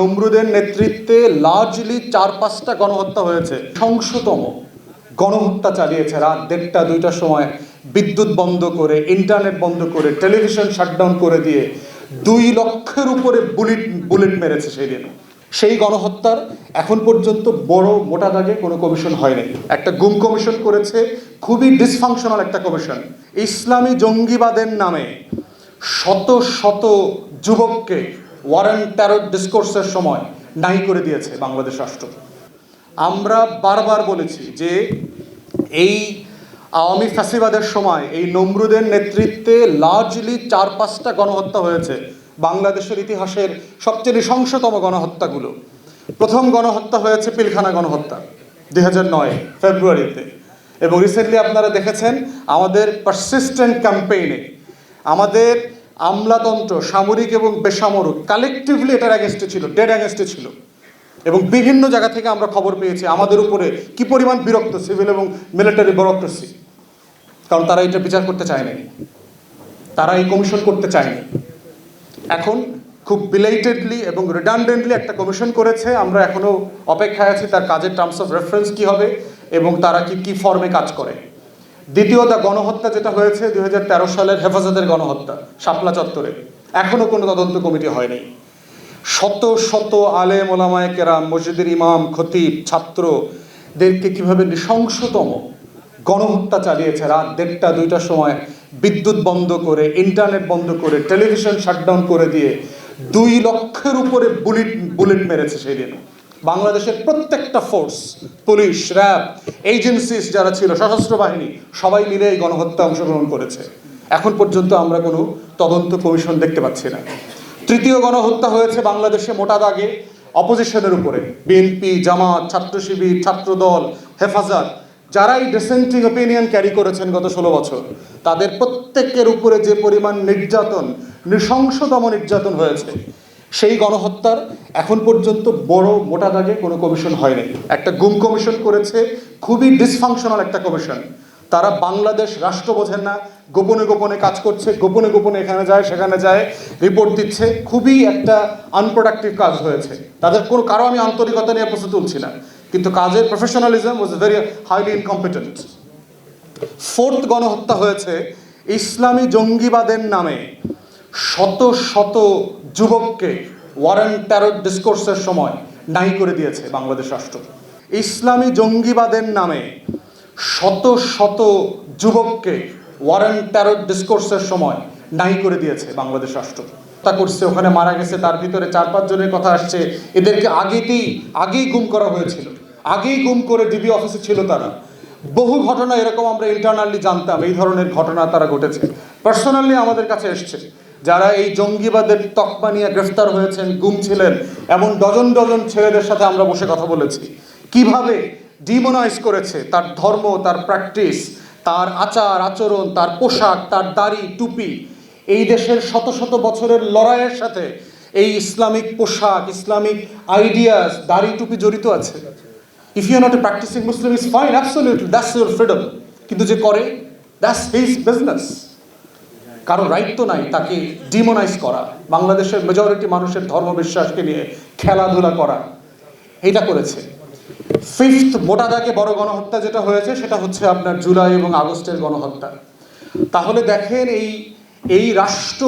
নমরুদের নেতৃত্বে লার্জলি চার পাঁচটা গণহত্যা হয়েছে। সংশতম গণহত্যা চালিয়েছে রাত দেড়টা, দুইটার সময় বিদ্যুৎ বন্ধ করে, ইন্টারনেট বন্ধ করে, টেলিভিশন শাটডাউন করে দিয়ে দুই লক্ষের উপরে বুলেট বুলেট মেরেছে সেই দিন। সেই গণহত্যার এখন পর্যন্ত বড় মোটা দাগে কোনো কমিশন হয়নি। একটা গুম কমিশন করেছে, খুবই ডিসফাংশনাল একটা কমিশন। ইসলামী জঙ্গিবাদের নামে শত শত যুবককে ওয়ারেন ট্যারর ডিসকোর্সের সময় নাই করে দিয়েছে বাংলাদেশ রাষ্ট্র। আমরা বারবার বলেছি যে এই আওয়ামী ফ্যাসিবাদের সময় এই নমরুদের নেতৃত্বে লার্জলি চার পাঁচটা গণহত্যা হয়েছে, বাংলাদেশের ইতিহাসের সবচেয়ে নৃশংসতম গণহত্যাগুলো। প্রথম গণহত্যা হয়েছে পিলখানা গণহত্যা, দুই হাজার নয়, ফেব্রুয়ারিতে। এবং রিসেন্টলি আপনারা দেখেছেন আমাদের পারসিস্টেন্ট ক্যাম্পেইনে আমাদের আমলাতন্ত্র, সামরিক এবং বেসামরিক কালেকটিভলি এটার অ্যাগেস্টে ছিল ডেড অ্যাগেস্টে ছিল। এবং বিভিন্ন জায়গা থেকে আমরা খবর পেয়েছি আমাদের উপরে কি পরিমাণ বিরক্ত সিভিল এবং মিলিটারি ব্যুরোক্রেসি কারণ তারা এটা বিচার করতে চায়নি। তারা এই কমিশন করতে চায়নি। এখন খুব বিলেটেডলি এবং রিডান্ডেন্টলি একটা কমিশন করেছে। আমরা এখনও অপেক্ষায় আছি তার কাজের টার্মস অফ রেফারেন্স কী হবে এবং তারা কি, কী ফর্মে কাজ করে। দ্বিতীয় দা গণহত্যা যেটা হয়েছে দু হাজার তেরো সালের হেফাজতের গণহত্যা, শাপলা চত্বরে। এখনও কোনো তদন্ত কমিটি হয়নি। শত শত আলেম ওলামায় কেরাম, মসজিদের ইমাম, খতিব, ছাত্রদেরকে কীভাবে নৃশংসতম গণহত্যা চালিয়েছে রাত দেড়টা, দুইটার সময় বিদ্যুৎ বন্ধ করে, ইন্টারনেট বন্ধ করে, টেলিভিশন শাটডাউন করে দিয়ে দুই লক্ষের উপরে বুলেট বুলেট মেরেছে সেই দিন। বাংলাদেশের প্রত্যেকটা ফোর্স পুলিশ র্যাব এজেন্সিস যারা ছিল, সশস্ত্র বাহিনী, সবাই মিলে এই গণহত্যা অংশগ্রহণ করেছে। এখন পর্যন্ত আমরা কোনো তদন্ত কমিশন দেখতে পাচ্ছি না। তৃতীয় গণহত্যা হয়েছে বাংলাদেশে মোটা দাগে অপোজিশনের উপরে। বিএনপি জামাত, ছাত্র শিবির ছাত্রদল হেফাজত যারা এই ডিসেন্টিং ওপিনিয়ন ক্যারি করেছেন গত ষোলো বছর, তাদের প্রত্যেকের উপরে যে পরিমাণ নির্যাতন, নৃশংসতম নির্যাতন হয়েছে সেই গণহত্যার এখন পর্যন্ত বড় মোটা দাগে কোনো কমিশন হয়নি। একটা গুম কমিশন করেছে, খুবই ডিসফাংশনাল একটা কমিশন। তারা বাংলাদেশ রাষ্ট্র বোঝেন না, গোপনে গোপনে কাজ করছে, গোপনে গোপনে এখানে যায়, সেখানে যায় রিপোর্ট দিচ্ছে, খুবই একটা আনপ্রোডাক্টিভ কাজ হয়েছে। তাদের কোনো, কারও আমি আন্তরিকতা নিয়ে প্রশ্ন তুলছি না। কিন্তু কাজের professionalism was very highly incompetent fourth গণহত্যা হয়েছে, ইসলামী জঙ্গিবাদের নামে। শত শত যুবককে ওয়ারেন ট্যারর ডিসকোর্সের সময় নাই করে দিয়েছে বাংলাদেশ রাষ্ট্র। ইসলামী জঙ্গিবাদের নামে শত শত যুবককে ওয়ারেন ট্যারর ডিসকোর্সের সময় নাই করে দিয়েছে বাংলাদেশ রাষ্ট্র। তা করছে, ওখানে মারা গেছে, তার ভিতরে চার পাঁচ জনের কথা আসছে। এদেরকে আগেতেই, আগেই গুম করা হয়েছিল। আগেই গুম করে ডিবি অফিসে ছিল তারা। বহু ঘটনা এরকম আমরা ইন্টারনালি জানতাম, এই ধরনের ঘটনা তারা ঘটেছে। পার্সোনালি আমাদের কাছে এসছে। যারা এই জঙ্গিবাদের তকমা নিয়ে গ্রেফতার হয়েছেন, গুম ছিলেন, এমন ডজন ডজন ছেলেদের সাথে আমরা বসে কথা বলেছি। কীভাবে ডিমোনাইজ করেছে তার ধর্ম, তার প্র্যাকটিস, তার আচার, আচরণ, তার পোশাক, তার দাড়ি, টুপি, এই দেশের শত শত বছরের লড়াইয়ের সাথে এই ইসলামিক পোশাক, ইসলামিক আইডিয়াস দাড়ি, টুপি জড়িত আছে? If you not a practicing Muslim is fine absolutely that's your freedom কিন্তু যে করে দ্যাটস হিজ বিজনেস কারও রাইট তো নাই তাকে ডিমোনাইজ করা, বাংলাদেশের মেজরিটি মানুষের ধর্ম বিশ্বাসকে নিয়ে খেলাধুলা করা। এটা করেছে। ফিফথ মোটা দাগে বড় গণহত্যা যেটা হয়েছে, সেটা হচ্ছে আপনার জুলাই এবং আগস্টের গণহত্যা। তাহলে দেখেন এই এই রাষ্ট্র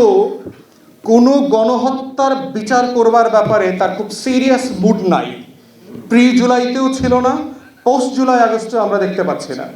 কোনো গণহত্যার বিচার করবার ব্যাপারে তার খুব সিরিয়াস মুড নাই। প্রি জুলাইতেও ছিল না পোস্ট জুলাই আগস্টে আমরা দেখতে পাচ্ছি না।